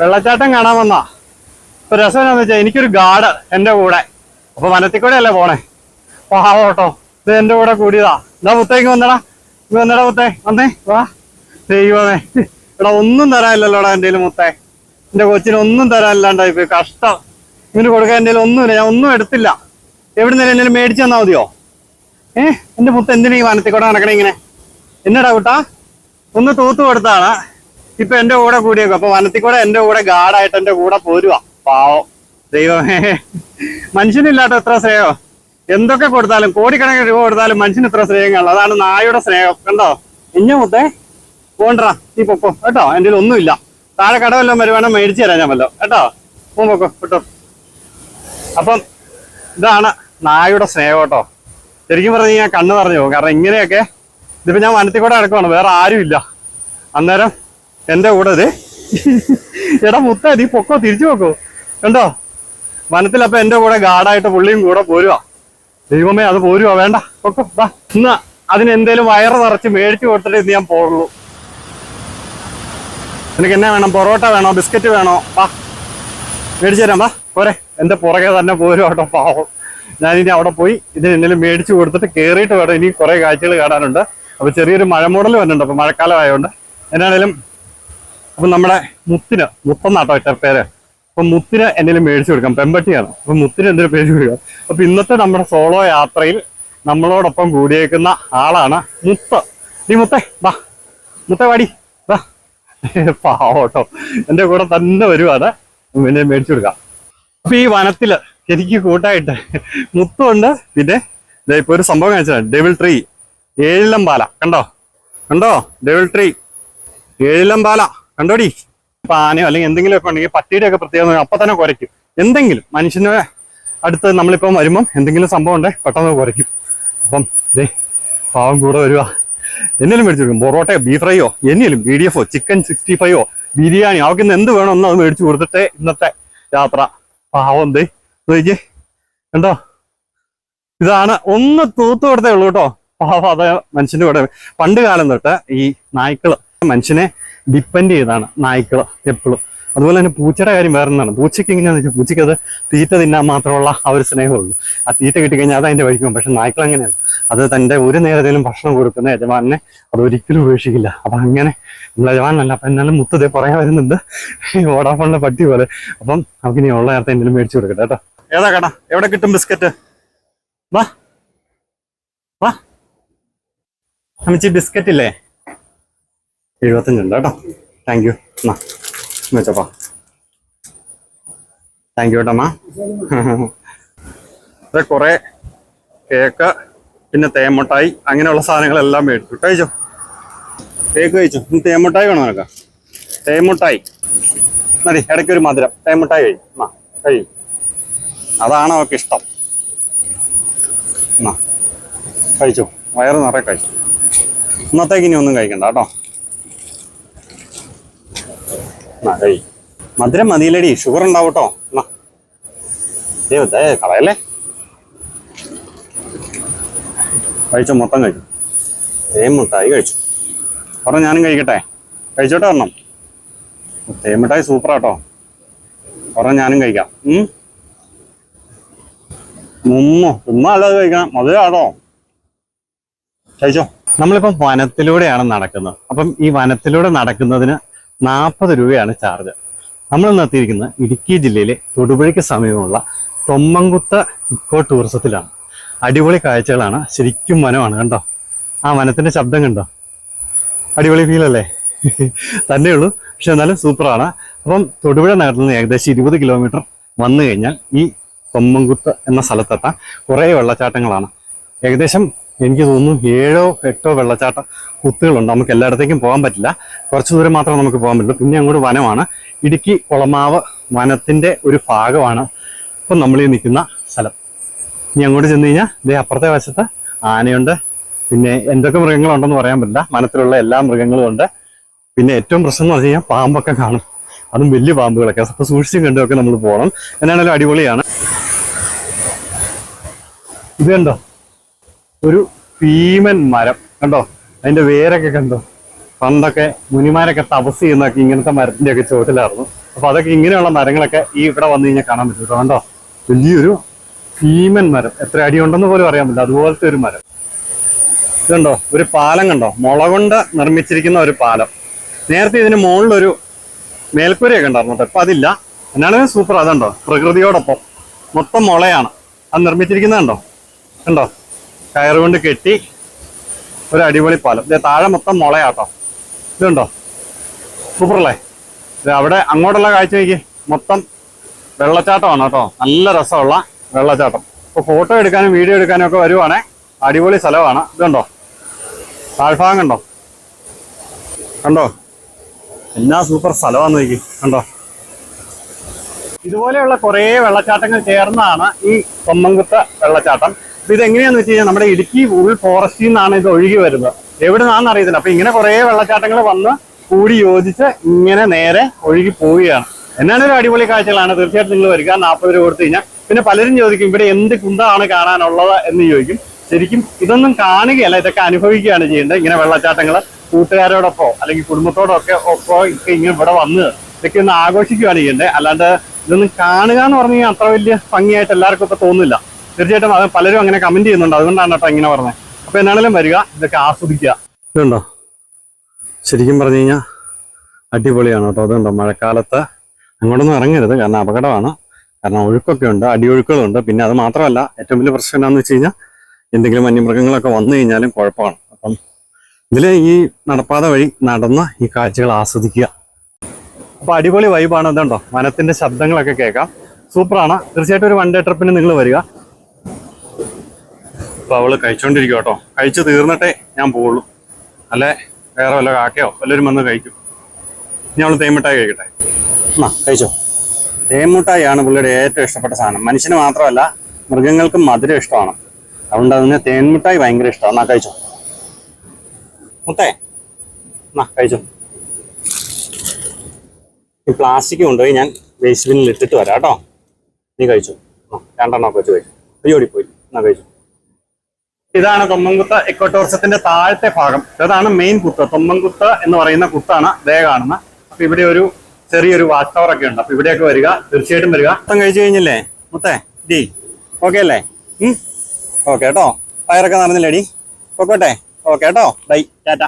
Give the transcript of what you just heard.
വെള്ളച്ചാട്ടം കാണാൻ വന്നാ ഇപ്പൊ രസം എന്താന്ന് വെച്ചാൽ എനിക്കൊരു ഗാർഡ് എന്റെ കൂടെ. അപ്പൊ വനത്തിൽ കൂടെ അല്ലേ പോണേ പാവോട്ടോ ഇത് എന്റെ കൂടെ കൂടിയതാ. എന്താ പുത്തേക്ക് വന്നടാ. ഇത് വന്നടാ മുത്തേ. വന്നേ വാ. ദൈവമേ. എടാ ഒന്നും തരാനില്ലല്ലോടാ എന്റെ മുത്തേ. എന്റെ കൊച്ചിന് ഒന്നും തരാനില്ലാണ്ടായി ഇപ്പൊ കഷ്ടം. ഇവന് കൊടുക്കാൻ എന്റെ ഒന്നുമില്ല. ഞാൻ ഒന്നും എടുത്തില്ല. എവിടെ നിന്നും എന്തെങ്കിലും മേടിച്ചു തന്നാ മതിയോ? ഏഹ് എന്റെ മുത്ത എന്തിനാ ഈ വനത്തിൽ കൂടെ നടക്കണേ ഇങ്ങനെ? എന്നടാ കുട്ടാ? ഒന്ന് തൂത്തു കൊടുത്താണ് ഇപ്പൊ എന്റെ കൂടെ കൂടിയേക്കും. അപ്പൊ വനത്തിൽ കൂടെ എന്റെ കൂടെ ഗാർഡായിട്ട് എന്റെ കൂടെ പോരുവാ. പാവം. ദൈവമേ. മനുഷ്യനില്ലാത്ത എത്ര സ്നേഹം? എന്തൊക്കെ കൊടുത്താലും കോടിക്കണക്കിന് രൂപ കൊടുത്താലും മനുഷ്യന് ഇത്ര സ്നേഹം അതാണ് നായയുടെ സ്നേഹം. കണ്ടോ? ഇഞ്ഞ മുത്തേ പോണ്ടാ നീ പൊക്കോ. കേട്ടോ? എന്റെ ഒന്നുമില്ല. താഴെ കടവല്ലോ വരുവാണെങ്കിൽ മേടിച്ചു തരാം ഞാൻ വല്ലോ കേട്ടോ? പോ പൊക്കോ. കേട്ടോ അപ്പം ഇതാണ് നായയുടെ സ്നേഹം കേട്ടോ. ശരിക്കും പറഞ്ഞു ഞാൻ കണ്ണ് പറഞ്ഞു പോകും. കാരണം ഇങ്ങനെയൊക്കെ ഇതിപ്പോ ഞാൻ വനത്തിൽ കൂടെ നടക്കുവാണ്. വേറെ ആരുമില്ല. അന്നേരം എന്റെ കൂടെ അതെ എടാ മുത്ത നീ പൊക്കോ തിരിച്ചു പൊക്കോ. കണ്ടോ? വനത്തിൽ അപ്പൊ എന്റെ കൂടെ ഗാർഡായിട്ട് പുള്ളിയും കൂടെ പോരുവാ. ദൈവമേ അത് പോരുവാ. വേണ്ട പൊക്കോ വാ ഇന്ന് അതിന് എന്തേലും വയറ് നിറച്ച് മേടിച്ചു കൊടുത്തിട്ട് ഞാൻ പോകുള്ളൂ നിനക്ക് എന്നാ വേണം? പൊറോട്ട വേണോ? ബിസ്ക്കറ്റ് വേണോ? വാ. മേടിച്ചു തരാം വാ. പോരെ. എന്റെ പുറകെ തന്നെ പോരും കേട്ടോ പാവം. ഞാനിനി അവിടെ പോയി ഇതിന് എന്തെങ്കിലും മേടിച്ചു കൊടുത്തിട്ട് കയറിയിട്ട് വേണം. ഇനി കുറെ കാഴ്ചകൾ കാണാനുണ്ട്. അപ്പൊ ചെറിയൊരു മഴ മൂടൽ വരുന്നുണ്ട് അപ്പൊ മഴക്കാലം ആയതുകൊണ്ട് എന്നാണേലും അപ്പൊ നമ്മുടെ മുത്തിന് മുത്തെന്നാട്ടോ ഒറ്റ പേര്. അപ്പൊ മുത്തിന് എന്തെങ്കിലും മേടിച്ചു കൊടുക്കാം. പെമ്പട്ടിയാണ്. അപ്പൊ മുത്തിന് എന്തെങ്കിലും മേടിച്ചു കൊടുക്കാം അപ്പൊ ഇന്നത്തെ നമ്മുടെ സോളോ യാത്രയിൽ നമ്മളോടൊപ്പം കൂടിയേക്കുന്ന ആളാണ് മുത്ത്. നീ മുത്തേ വാ. മുത്തേ വാടി വാ. പാവട്ടോ. എന്റെ കൂടെ തന്നെ വരുവാണ് പിന്നെ മേടിച്ചു കൊടുക്കാം. അപ്പൊ ഈ വനത്തിൽ എനിക്ക് കൂട്ടായിട്ട് മുത്തുണ്ട് പിന്നെ ഇപ്പൊ ഒരു സംഭവം കാണിച്ചതാണ് ഡെവിൾ ട്രീ ഏഴിലം പാല. കണ്ടോ? കണ്ടോ? ഡെവിൾ ട്രീ ഏഴിലം പാല. കണ്ടോടി? പാനോ അല്ലെങ്കിൽ എന്തെങ്കിലും ഒക്കെ ഉണ്ടെങ്കിൽ പട്ടിയുടെ ഒക്കെ പ്രത്യേകത അപ്പൊ തന്നെ കുരയ്ക്കും. എന്തെങ്കിലും മനുഷ്യന് അടുത്ത് നമ്മളിപ്പം വരുമ്പം എന്തെങ്കിലും സംഭവം ഉണ്ടെ പെട്ടെന്ന് കുറയ്ക്കും അപ്പം ഇതേ പാവം കൂടെ വരുവാ എന്നേലും മേടിച്ചു കൊടുക്കും പൊറോട്ടയോ ബീഫ് ഫ്രൈയോ എന്നേലും ബി ഡി എഫോ ചിക്കൻ സിക്സ്റ്റി ഫൈവോ ബിരിയാണി അവർക്ക് ഇന്ന് എന്ത് വേണം എന്ന് അത് മേടിച്ചു കൊടുത്തിട്ടേ ഇന്നത്തെ യാത്ര. പാവം ദേ നോക്കിക്കേ. കണ്ടോ? ഇതാണ് ഒന്ന് തൂത്തു കൊടുത്തേ ഉള്ളൂ കേട്ടോ. പാവം അത് മനുഷ്യന്റെ കൂടെ. പണ്ട് കാലം തൊട്ട് ഈ നായ്ക്കൾ മനുഷ്യനെ ഡിപ്പെൻഡ് ചെയ്താണ് നായ്ക്കൾ എപ്പോഴും അതുപോലെ തന്നെ പൂച്ചയുടെ കാര്യം വേറെ ഒന്നാണ്. പൂച്ചയ്ക്ക് എങ്ങനെയാണെന്ന് വെച്ചാൽ പൂച്ചയ്ക്ക് അത് തീറ്റ തിന്നാൻ മാത്രമുള്ള ആ ഒരു സ്നേഹമുള്ളൂ. ആ തീറ്റ കിട്ടിക്കഴിഞ്ഞാൽ അത് അതിന്റെ വഴിക്കും പക്ഷെ നായ്ക്കൾ അങ്ങനെയാണ്. അത് തന്റെ ഒരു നേരത്തേലും ഭക്ഷണം കൊടുക്കുന്ന യജമാനെ അത് ഒരിക്കലും ഉപേക്ഷിക്കില്ല. അപ്പം അങ്ങനെ നമ്മൾ യജമാനല്ല അപ്പം എന്നാലും മുത്തതേ പറയാൻ വരുന്നുണ്ട്. ഓടാഫോണിലെ പട്ടി പോലെ. അപ്പം നമുക്ക് ഇനി ഉള്ള നേരത്തെ എന്തെങ്കിലും മേടിച്ചു കൊടുക്കട്ടെ കേട്ടോ. ഏതാ കട? എവിടെ കിട്ടും ബിസ്ക്കറ്റ്? വാ. വാ. അമ്മച്ചി ബിസ്ക്കറ്റ് ഇല്ലേ? എഴുപത്തഞ്ചുണ്ട് കേട്ടോ. താങ്ക് യു എന്നാ വെച്ചപ്പാ താങ്ക് യു കേട്ടമ്മ അത് കുറെ കേക്ക് പിന്നെ തേമുട്ടായി അങ്ങനെയുള്ള സാധനങ്ങളെല്ലാം മേടിച്ചു. കഴിച്ചോ? കേക്ക് കഴിച്ചു? തേമുട്ടായി വേണോ നിനക്ക്? തേമുട്ടായി മതി ഇടയ്ക്കൊരു മധുരം. തേമുട്ടായി കഴി. എന്നാ കഴി. അതാണ് അവർക്ക് ഇഷ്ടം. എന്നാ കഴിച്ചു. വയറ് നിറയെ കഴിച്ചു. ഇന്നത്തേക്ക് ഇനി ഒന്നും കഴിക്കണ്ട കേട്ടോ. എന്നാ മധുരം മതിയിലടി ഷുഗർ ഉണ്ടാവട്ടോ. എന്നാ. കളയല്ലേ? കഴിച്ചു മൊത്തം കഴിച്ചു. തേമുട്ടായി കഴിച്ചു. പറഞ്ഞ ഞാനും കഴിക്കട്ടെ. കഴിച്ചോട്ടെ ഒരെണ്ണം. തേമുട്ടായി സൂപ്പറാട്ടോ പറഞ്ഞ ഞാനും കഴിക്കാം. ഉം? മുമ്മോ ഉമ്മ അല്ലാതെ കഴിക്കണം. മധുരാട്ടോ. കഴിച്ചോ. നമ്മളിപ്പം വനത്തിലൂടെയാണ് നടക്കുന്നത്. അപ്പം ഈ വനത്തിലൂടെ നടക്കുന്നതിന് നാൽപ്പത് രൂപയാണ് ചാർജ്. നമ്മൾ നിർത്തിയിരിക്കുന്നത് ഇടുക്കി ജില്ലയിലെ തൊടുപുഴയ്ക്ക് സമീപമുള്ള തൊമ്മങ്കുത്ത ഇക്കോ ടൂറിസത്തിലാണ്. അടിപൊളി കാഴ്ചകളാണ്. ശരിക്കും വനമാണ് കണ്ടോ? ആ വനത്തിന്റെ ശബ്ദം കണ്ടോ? അടിപൊളി ഫീൽ അല്ലേ? തന്നെ ഉള്ളൂ. പക്ഷെ എന്നാലും സൂപ്പറാണ്. അപ്പം തൊടുപുഴ നഗരത്തിൽ നിന്ന് ഏകദേശം ഇരുപത് കിലോമീറ്റർ വന്നു കഴിഞ്ഞാൽ ഈ തൊമ്മൻകുത്ത് എന്ന സ്ഥലത്തെത്താൻ കുറേ വെള്ളച്ചാട്ടങ്ങളാണ്. ഏകദേശം എനിക്ക് തോന്നുന്നു ഏഴോ എട്ടോ വെള്ളച്ചാട്ട കുത്തുകളുണ്ട് നമുക്ക് എല്ലായിടത്തേക്കും പോകാൻ പറ്റില്ല. കുറച്ച് ദൂരം മാത്രമേ നമുക്ക് പോകാൻ പറ്റുള്ളൂ. പിന്നെ അങ്ങോട്ട് വനമാണ്. ഇടുക്കി കുളമാവ് വനത്തിന്റെ ഒരു ഭാഗമാണ് ഇപ്പം നമ്മൾ ഈ നിൽക്കുന്ന സ്ഥലം. ഇനി അങ്ങോട്ട് ചെന്ന് കഴിഞ്ഞാൽ ഇതേ അപ്പുറത്തെ വശത്ത് ആനയുണ്ട്. പിന്നെ എന്തൊക്കെ മൃഗങ്ങളുണ്ടെന്ന് പറയാൻ പറ്റില്ല. വനത്തിലുള്ള എല്ലാ മൃഗങ്ങളും ഉണ്ട്. പിന്നെ ഏറ്റവും പ്രശ്നം എന്ന് പറഞ്ഞു കഴിഞ്ഞാൽ പാമ്പൊക്കെ കാണും. അതും വലിയ പാമ്പുകളൊക്കെ. അപ്പോൾ സൂക്ഷിച്ചും കണ്ടുമൊക്കെ നമ്മൾ പോകണം എന്നാണെങ്കിലും അടിപൊളിയാണ്. ഇത് കണ്ടോ? ഒരു ഭീമൻ മരം കണ്ടോ? അതിന്റെ വേരൊക്കെ കണ്ടോ? പണ്ടൊക്കെ മുനിമാരൊക്കെ തപസ് ചെയ്യുന്നൊക്കെ ഇങ്ങനത്തെ മരത്തിന്റെ ഒക്കെ ചുവട്ടിലായിരുന്നു അപ്പൊ അതൊക്കെ ഇങ്ങനെയുള്ള മരങ്ങളൊക്കെ ഈ ഇവിടെ വന്നു കഴിഞ്ഞാൽ കാണാൻ പറ്റും കേട്ടോ. കണ്ടോ? വലിയൊരു ഭീമൻ മരം. എത്ര അടി ഉണ്ടെന്ന് പോലും അറിയാൻ പറ്റില്ല. അതുപോലത്തെ ഒരു മരം. ഇതുണ്ടോ ഒരു പാലം കണ്ടോ? മുള കൊണ്ട് നിർമ്മിച്ചിരിക്കുന്ന ഒരു പാലം. നേരത്തെ ഇതിന് മുകളിലൊരു മേൽക്കൂരയൊക്കെ ഉണ്ടായിരുന്നു കേട്ടോ. ഇപ്പൊ അതില്ല. എന്നാലും സൂപ്പർ അതുണ്ടോ പ്രകൃതിയോടൊപ്പം. മൊത്തം മുളയാണ്. അത് നിർമ്മിച്ചിരിക്കുന്നത് കണ്ടോ? കണ്ടോ? കയറുകൊണ്ട് കെട്ടി ഒരു അടിപൊളി പാലം. ഇത് താഴെ മൊത്തം മുളയാട്ടോ. ഇതുണ്ടോ? സൂപ്പറല്ലേ? ഇത് അവിടെ അങ്ങോട്ടുള്ള കാഴ്ച നോക്കി മൊത്തം വെള്ളച്ചാട്ടമാണ് കേട്ടോ. നല്ല രസമുള്ള വെള്ളച്ചാട്ടം. ഇപ്പൊ ഫോട്ടോ എടുക്കാനും വീഡിയോ എടുക്കാനും ഒക്കെ വരുവാണേ. അടിപൊളി സ്ഥലമാണ്. ഇതുണ്ടോ? താഴ്ഭാഗം കണ്ടോ? കണ്ടോ? എന്നാ സൂപ്പർ സ്ഥലമാണെന്ന് നോക്കി. കണ്ടോ? ഇതുപോലെയുള്ള കുറേ വെള്ളച്ചാട്ടങ്ങൾ ചേർന്നാണ് ഈ കൊമ്മങ്കുത്ത വെള്ളച്ചാട്ടം. അപ്പൊ ഇത് എങ്ങനെയാന്ന് വെച്ച് കഴിഞ്ഞാൽ നമ്മുടെ ഇടുക്കി ഉൾ ഫോറസ്റ്റിൽ നിന്നാണ് ഇത് ഒഴുകി വരുന്നത്. എവിടെ നിന്നാണെന്ന് അറിയത്തില്ല. അപ്പൊ ഇങ്ങനെ കുറെ വെള്ളച്ചാട്ടങ്ങൾ വന്ന് കൂടി യോജിച്ച് ഇങ്ങനെ നേരെ ഒഴുകി പോവുകയാണ്. എന്നാണ് ഒരു അടിപൊളി കാഴ്ചകളാണ്. തീർച്ചയായിട്ടും നിങ്ങൾ വരിക. നാൽപ്പത് രൂപ കൊടുത്തു കഴിഞ്ഞാൽ പിന്നെ പലരും ചോദിക്കും ഇവിടെ എന്ത് കുന്താണ് കാണാനുള്ളത്? എന്ന് ചോദിക്കും. ശരിക്കും ഇതൊന്നും കാണുകയല്ല ഇതൊക്കെ അനുഭവിക്കുകയാണ് ചെയ്യേണ്ടത്. ഇങ്ങനെ വെള്ളച്ചാട്ടങ്ങൾ കൂട്ടുകാരോടൊപ്പോ അല്ലെങ്കിൽ കുടുംബത്തോടൊക്കെ ഒപ്പോ ഒക്കെ ഇങ്ങനെ ഇവിടെ വന്ന് ഇതൊക്കെ ഒന്ന് ആഘോഷിക്കുകയാണ് ചെയ്യേണ്ടത്. അല്ലാണ്ട് ഇതൊന്നും കാണുക എന്ന് പറഞ്ഞു കഴിഞ്ഞാൽ അത്ര വലിയ ഭംഗിയായിട്ട് എല്ലാവർക്കും ഇപ്പൊ തോന്നില്ല തീർച്ചയായിട്ടും അത് പലരും അങ്ങനെ കമന്റ് ചെയ്യുന്നുണ്ട്. അതുകൊണ്ടാണ് കേട്ടോ ഇങ്ങനെ പറഞ്ഞത് അപ്പൊ എന്നാണെങ്കിലും വരിക ഇതൊക്കെ ആസ്വദിക്കുക. ഇതുണ്ടോ? ശരിക്കും പറഞ്ഞു കഴിഞ്ഞാൽ അടിപൊളിയാണ് കേട്ടോ. അതുണ്ടോ മഴക്കാലത്ത് അങ്ങോട്ടൊന്നും ഇറങ്ങരുത്. കാരണം അപകടമാണ്. കാരണം ഒഴുക്കൊക്കെ ഉണ്ട് അടിയൊഴുക്കുകളുണ്ട്. പിന്നെ അത് മാത്രമല്ല ഏറ്റവും വലിയ പ്രശ്നം എന്താണെന്ന് വെച്ച് കഴിഞ്ഞാൽ എന്തെങ്കിലും വന്യമൃഗങ്ങളൊക്കെ വന്നു കഴിഞ്ഞാലും കുഴപ്പമാണ്. അപ്പം ഇതിൽ ഈ നടപ്പാത വഴി നടന്ന് ഈ കാഴ്ചകൾ ആസ്വദിക്കുക. അപ്പോൾ അടിപൊളി വൈബാണ് ഇതുണ്ടോ? വനത്തിന്റെ ശബ്ദങ്ങളൊക്കെ കേൾക്കാം. സൂപ്പറാണ് തീർച്ചയായിട്ടും ഒരു വൺ ഡേ ട്രിപ്പിന് നിങ്ങൾ വരിക. അപ്പൊ അവൾ കഴിച്ചോണ്ടിരിക്കും കേട്ടോ കഴിച്ചു തീർന്നിട്ടേ ഞാൻ പോവുള്ളൂ. അല്ലേ? വേറെ വല്ല കാക്കയോ? വല്ലവരും വന്ന് കഴിക്കും. ഇനി അവൾ തേൻമിഠായി കഴിക്കട്ടെ. എന്നാ കഴിച്ചോ? തേൻമുട്ടായിയാണ് പുള്ളിയുടെ ഏറ്റവും ഇഷ്ടപ്പെട്ട സാധനം. മനുഷ്യന് മാത്രമല്ല മൃഗങ്ങൾക്കും മധുരം ഇഷ്ടമാണ്. അതുകൊണ്ട് അതിന് തേൻമുട്ടായി ഭയങ്കര ഇഷ്ടമാണ്. എന്നാ കഴിച്ചോ? മുത്തേ എന്നാ കഴിച്ചോ? ഈ പ്ലാസ്റ്റിക് കൊണ്ടുപോയി ഞാൻ വേസ്റ്റ് ബിന്നിൽ ഇട്ടിട്ട് വരാം കേട്ടോ നീ കഴിച്ചു? രണ്ടെണ്ണം രണ്ടെണ്ണമൊക്കെ വെച്ച് കഴിച്ചു. അയ്യോടി പോയി. എന്നാ കഴിച്ചു? ഇതാണ് തൊമ്മൻകുത്ത എക്കോ ടൂറിസത്തിന്റെ താഴത്തെ ഭാഗം. ഇതാണ് മെയിൻ കുത്ത്. തൊമ്മൻകുത്ത എന്ന് പറയുന്ന കുത്താണ് ദേ കാണുന്നത് അപ്പൊ ഇവിടെ ഒരു ചെറിയൊരു വാച്ച് ടവർ ഒക്കെ ഉണ്ട്. അപ്പൊ ഇവിടെയൊക്കെ വരിക. തീർച്ചയായിട്ടും വരിക. മൊത്തം കഴിച്ചു കഴിഞ്ഞില്ലേ? മുത്തേ ഡി. ഓക്കെ അല്ലേ? ഓക്കെ കേട്ടോ പയറൊക്കെ നടന്നില്ലേടി പൊക്കോട്ടെ. ഓക്കെ കേട്ടോ ബൈ. ടാറ്റ.